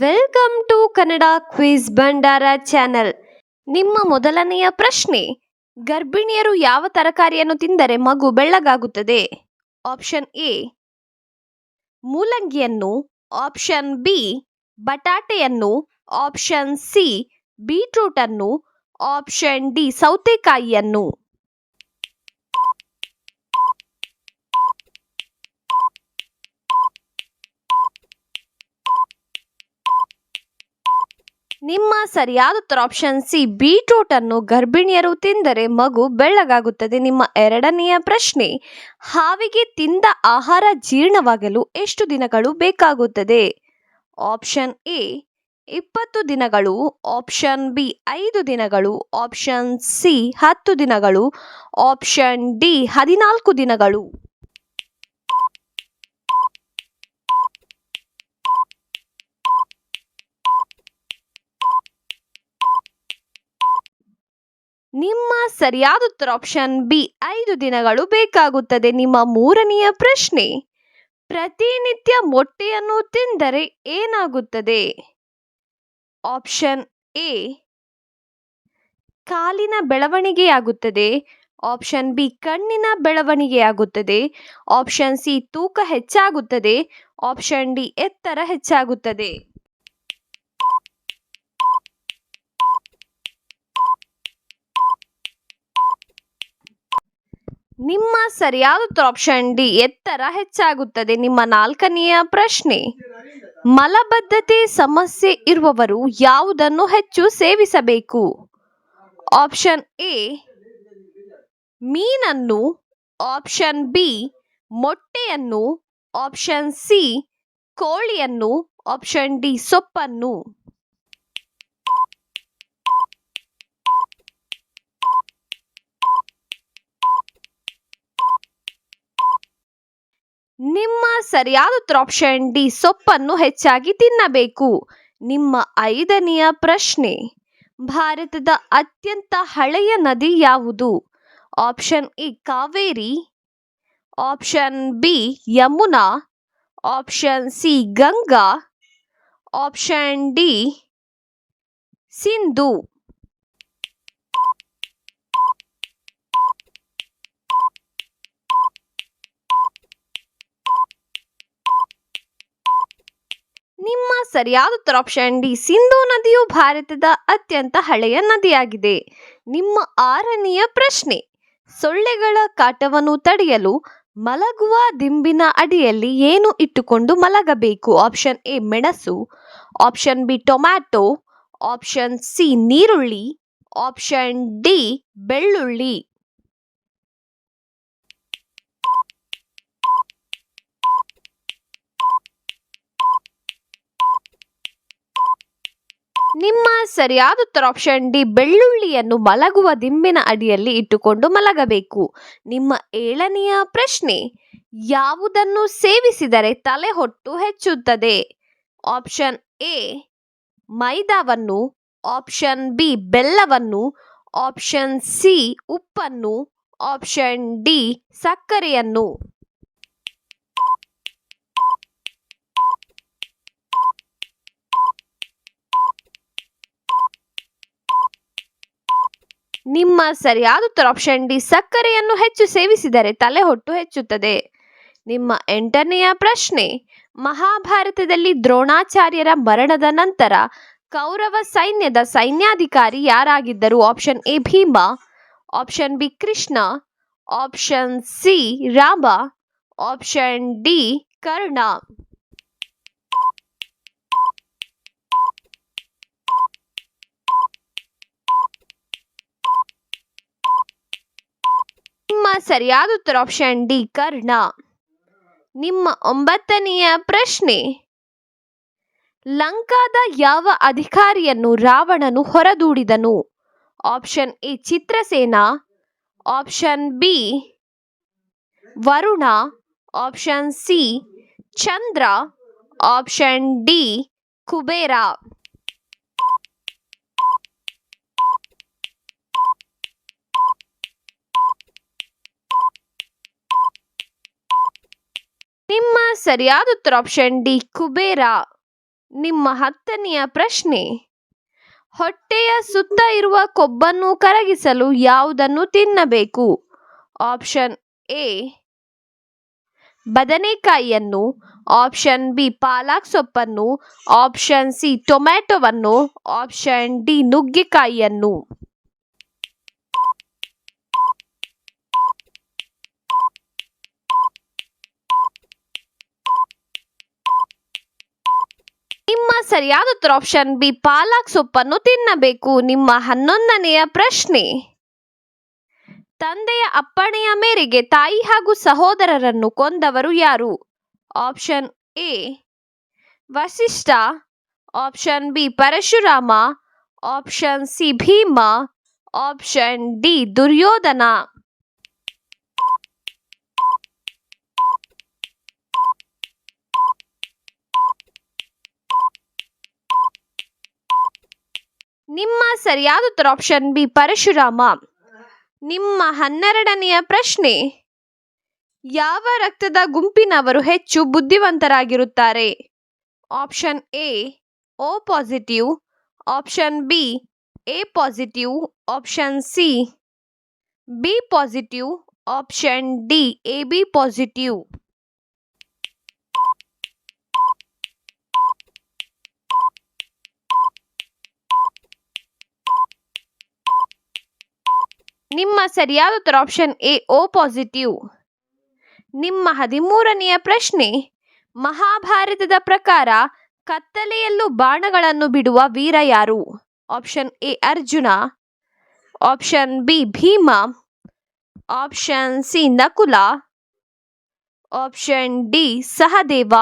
Welcome to Kannada quiz Bhandara channel ನಿಮ್ಮ ಮೊದಲನೆಯ ಪ್ರಶ್ನೆ, ಗರ್ಭಿಣಿಯರು ಯಾವ ತರಕಾರಿಯನ್ನು ತಿಂದರೆ ಮಗು ಬೆಳ್ಳಗಾಗುತ್ತದೆ? ಆಪ್ಷನ್ ಎ ಮೂಲಂಗಿಯನ್ನು. ಆಪ್ಷನ್ ಬಿ ಬಟಾಟೆಯನ್ನು. ಆಪ್ಷನ್ ಸಿ ಬೀಟ್ರೂಟನ್ನು ಆಪ್ಷನ್ ಡಿ ಸೌತೆಕಾಯಿಯನ್ನು. ನಿಮ್ಮ ಸರಿಯಾದ ಉತ್ತರ ಆಪ್ಷನ್ ಸಿ ಬೀಟ್ರೂಟ್ ಅನ್ನು ಗರ್ಭಿಣಿಯರು ತಿಂದರೆ ಮಗು ಬೆಳ್ಳಗಾಗುತ್ತದೆ. ನಿಮ್ಮ ಎರಡನೆಯ ಪ್ರಶ್ನೆ, ಹಾವಿಗೆ ತಿಂದ ಆಹಾರ ಜೀರ್ಣವಾಗಲು ಎಷ್ಟು ದಿನಗಳು ಬೇಕಾಗುತ್ತದೆ? ಆಪ್ಷನ್ ಎ ಇಪ್ಪತ್ತು ದಿನಗಳು. ಆಪ್ಷನ್ ಬಿ ಐದು ದಿನಗಳು. ಆಪ್ಷನ್ ಸಿ ಹತ್ತು ದಿನಗಳು. ಆಪ್ಷನ್ ಡಿ ಹದಿನಾಲ್ಕು ದಿನಗಳು. ನಿಮ್ಮ ಸರಿಯಾದ ಉತ್ತರ ಆಪ್ಷನ್ ಬಿ ಐದು ದಿನಗಳು ಬೇಕಾಗುತ್ತದೆ. ನಿಮ್ಮ ಮೂರನೆಯ ಪ್ರಶ್ನೆ, ಪ್ರತಿನಿತ್ಯ ಮೊಟ್ಟೆಯನ್ನು ತಿಂದರೆ ಏನಾಗುತ್ತದೆ? ಆಪ್ಷನ್ ಎ ಕಾಲಿನ ಬೆಳವಣಿಗೆಯಾಗುತ್ತದೆ. ಆಪ್ಷನ್ ಬಿ ಕಣ್ಣಿನ ಬೆಳವಣಿಗೆಯಾಗುತ್ತದೆ. ಆಪ್ಷನ್ ಸಿ ತೂಕ ಹೆಚ್ಚಾಗುತ್ತದೆ. ಆಪ್ಷನ್ ಡಿ ಎತ್ತರ ಹೆಚ್ಚಾಗುತ್ತದೆ. ನಿಮ್ಮ ಸರಿಯಾದ ಉತ್ತರ ಆಪ್ಷನ್ ಡಿ ಎತ್ತರ ಹೆಚ್ಚಾಗುತ್ತದೆ. ನಿಮ್ಮ ನಾಲ್ಕನೆಯ ಪ್ರಶ್ನೆ, ಮಲಬದ್ಧತೆ ಸಮಸ್ಯೆ ಇರುವವರು ಯಾವುದನ್ನು ಹೆಚ್ಚು ಸೇವಿಸಬೇಕು? ಆಪ್ಷನ್ ಎ ಮೀನನ್ನು. ಆಪ್ಷನ್ ಬಿ ಮೊಟ್ಟೆಯನ್ನು. ಆಪ್ಷನ್ ಸಿ ಕೋಳಿಯನ್ನು. ಆಪ್ಷನ್ ಡಿ ಸೊಪ್ಪನ್ನು. ನಿಮ್ಮ ಸರಿಯಾದ ಉತ್ತರ ಆಪ್ಷನ್ ಡಿ ಸೊಪ್ಪನ್ನು ಹೆಚ್ಚಾಗಿ ತಿನ್ನಬೇಕು. ನಿಮ್ಮ ಐದನೆಯ ಪ್ರಶ್ನೆ, ಭಾರತದ ಅತ್ಯಂತ ಹಳೆಯ ನದಿ ಯಾವುದು? Option A Kaveri. Option B Yamuna. Option C Ganga. Option D Sindhu ನಿಮ್ಮ ಸರಿಯಾದ ಉತ್ತರ ಆಪ್ಷನ್ ಡಿ ಸಿಂಧೂ ನದಿಯು ಭಾರತದ ಅತ್ಯಂತ ಹಳೆಯ ನದಿಯಾಗಿದೆ. ನಿಮ್ಮ ಆರನೆಯ ಪ್ರಶ್ನೆ, ಸೊಳ್ಳೆಗಳ ಕಾಟವನ್ನು ತಡೆಯಲು ಮಲಗುವ ದಿಂಬಿನ ಅಡಿಯಲ್ಲಿ ಏನು ಇಟ್ಟುಕೊಂಡು ಮಲಗಬೇಕು? ಆಪ್ಷನ್ ಎ ಮೆಣಸು. Option B tomato. Option C ನೀರುಳ್ಳಿ. ಆಪ್ಷನ್ ಡಿ ಬೆಳ್ಳುಳ್ಳಿ. ನಿಮ್ಮ ಸರಿಯಾದ ಉತ್ತರ ಆಪ್ಷನ್ ಡಿ ಬೆಳ್ಳುಳ್ಳಿಯನ್ನು ಮಲಗುವ ದಿಂಬಿನ ಅಡಿಯಲ್ಲಿ ಇಟ್ಟುಕೊಂಡು ಮಲಗಬೇಕು. ನಿಮ್ಮ ಏಳನೆಯ ಪ್ರಶ್ನೆ, ಯಾವುದನ್ನು ಸೇವಿಸಿದರೆ ತಲೆ ಹೊಟ್ಟು ಹೆಚ್ಚುತ್ತದೆ? ಆಪ್ಷನ್ ಎ ಮೈದಾವನ್ನು. ಆಪ್ಷನ್ ಬಿ ಬೆಲ್ಲವನ್ನು. ಆಪ್ಷನ್ ಸಿ ಉಪ್ಪನ್ನು. ಆಪ್ಷನ್ ಡಿ ಸಕ್ಕರೆಯನ್ನು. ನಿಮ್ಮ ಸರಿಯಾದ ಉತ್ತರ ಆಪ್ಷನ್ ಡಿ ಸಕ್ಕರೆಯನ್ನು ಹೆಚ್ಚು ಸೇವಿಸಿದರೆ ತಲೆ ಹೊಟ್ಟು ಹೆಚ್ಚುತ್ತದೆ. ನಿಮ್ಮ ಎಂಟನೆಯ ಪ್ರಶ್ನೆ, ಮಹಾಭಾರತದಲ್ಲಿ ದ್ರೋಣಾಚಾರ್ಯರ ಮರಣದ ನಂತರ ಕೌರವ ಸೈನ್ಯದ ಸೈನ್ಯಾಧಿಕಾರಿ ಯಾರಾಗಿದ್ದರು? Option A Bhima option B Krishna option C Rama option D Karna ನಿಮ್ಮ ಸರಿಯಾದ ಉತ್ತರ ಆಪ್ಷನ್ ಡಿ, ಕರ್ಣ. ನಿಮ್ಮ ಒಂಬತ್ತನೆಯ ಪ್ರಶ್ನೆ. ಲಂಕಾದ ಯಾವ ಅಧಿಕಾರಿಯನ್ನು ರಾವಣನು ಹೊರದೂಡಿದನು? Option A, Chitrasena. Option B, Varuna. Option C, Chandra. Option D, Kubera ನಿಮ್ಮ ಸರಿಯಾದ ಉತ್ತರ ಆಪ್ಷನ್ ಡಿ ಕುಬೇರ. ನಿಮ್ಮ ಹತ್ತನೆಯ ಪ್ರಶ್ನೆ. ಹೊಟ್ಟೆಯ ಸುತ್ತ ಇರುವ ಕೊಬ್ಬನ್ನು ಕರಗಿಸಲು ಯಾವುದನ್ನು ತಿನ್ನಬೇಕು? ಆಪ್ಷನ್ ಎ ಬದನೆಕಾಯಿಯನ್ನು. ಆಪ್ಷನ್ ಬಿ ಪಾಲಕ್ ಸೊಪ್ಪನ್ನು. ಆಪ್ಷನ್ ಸಿ ಟೊಮ್ಯಾಟೊವನ್ನು ಆಪ್ಷನ್ ಡಿ ನುಗ್ಗೆಕಾಯಿಯನ್ನು ನಿಮ್ಮ ಸರಿಯಾದ ಉತ್ತರ ಆಪ್ಷನ್ ಬಿ ಪಾಲಕ್ ಸೊಪ್ಪನ್ನು ತಿನ್ನಬೇಕು. ನಿಮ್ಮ ಹನ್ನೊಂದನೆಯ ಪ್ರಶ್ನೆ. ತಂದೆಯ ಅಪ್ಪಣೆಯ ಮೇರೆಗೆ ತಾಯಿ ಹಾಗೂ ಸಹೋದರರನ್ನು ಕೊಂದವರು ಯಾರು? Option A Vasishtha. Option B Parashurama. Option C Bhima. Option D Duryodhana. ನಿಮ್ಮ ಸರಿಯಾದ ಉತ್ತರ ಆಪ್ಷನ್ ಬಿ ಪರಶುರಾಮ. ನಿಮ್ಮ ಹನ್ನೆರಡನೆಯ ಪ್ರಶ್ನೆ, ಯಾವ ರಕ್ತದ ಗುಂಪಿನವರು ಹೆಚ್ಚು ಬುದ್ಧಿವಂತರಾಗಿರುತ್ತಾರೆ? Option A O positive option B A positive option C B positive option D A B positive ನಿಮ್ಮ ಸರಿಯಾದ ಉತ್ತರ ಆಪ್ಷನ್ ಎ ಓ ಪಾಸಿಟಿವ್ ನಿಮ್ಮ ಹದಿಮೂರನೆಯ ಪ್ರಶ್ನೆ, ಮಹಾಭಾರತದ ಪ್ರಕಾರ ಕತ್ತಲೆಯಲ್ಲೂ ಬಾಣಗಳನ್ನು ಬಿಡುವ ವೀರ ಯಾರು? Option A Arjuna. Option B Bhima. Option C Nakula. Option D Sahadeva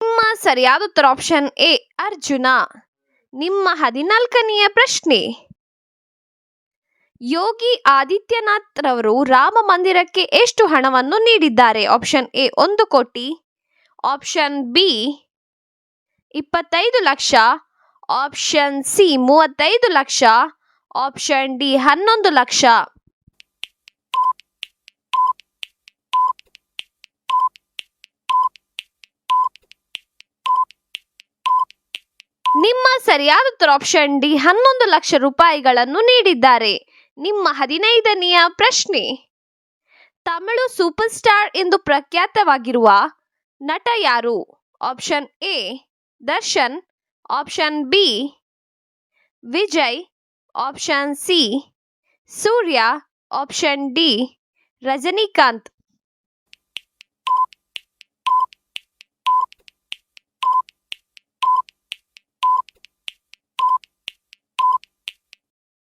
ನಿಮ್ಮ ಸರಿಯಾದ ಉತ್ತರ ಆಪ್ಷನ್ ಎ ಅರ್ಜುನ. ನಿಮ್ಮ ಹದಿನಾಲ್ಕನೆಯ ಪ್ರಶ್ನೆ. ಯೋಗಿ ಆದಿತ್ಯನಾಥ್ ರವರು ರಾಮ ಮಂದಿರಕ್ಕೆ ಎಷ್ಟು ಹಣವನ್ನು ನೀಡಿದ್ದಾರೆ? ಆಪ್ಷನ್ ಎ ಒಂದು ಕೋಟಿ. ಆಪ್ಷನ್ ಬಿ ಇಪ್ಪತ್ತೈದು ಲಕ್ಷ. ಆಪ್ಷನ್ ಸಿ ಮೂವತ್ತೈದು ಲಕ್ಷ. ಆಪ್ಷನ್ ಡಿ ಹನ್ನೊಂದು ಲಕ್ಷ ನಿಮ್ಮ ಸರಿಯಾದ ಉತ್ತರ ಆಪ್ಷನ್ ಡಿ ಹನ್ನೊಂದು ಲಕ್ಷ ರೂಪಾಯಿಗಳನ್ನು ನೀಡಿದ್ದಾರೆ. ನಿಮ್ಮ ಹದಿನೈದನೆಯ ಪ್ರಶ್ನೆ. ತಮಿಳು ಸೂಪರ್ ಸ್ಟಾರ್ ಎಂದು ಪ್ರಖ್ಯಾತವಾಗಿರುವ ನಟ ಯಾರು? Option A, Darshan. Option B, Vijay. Option C, Surya. Option D, Rajinikanth.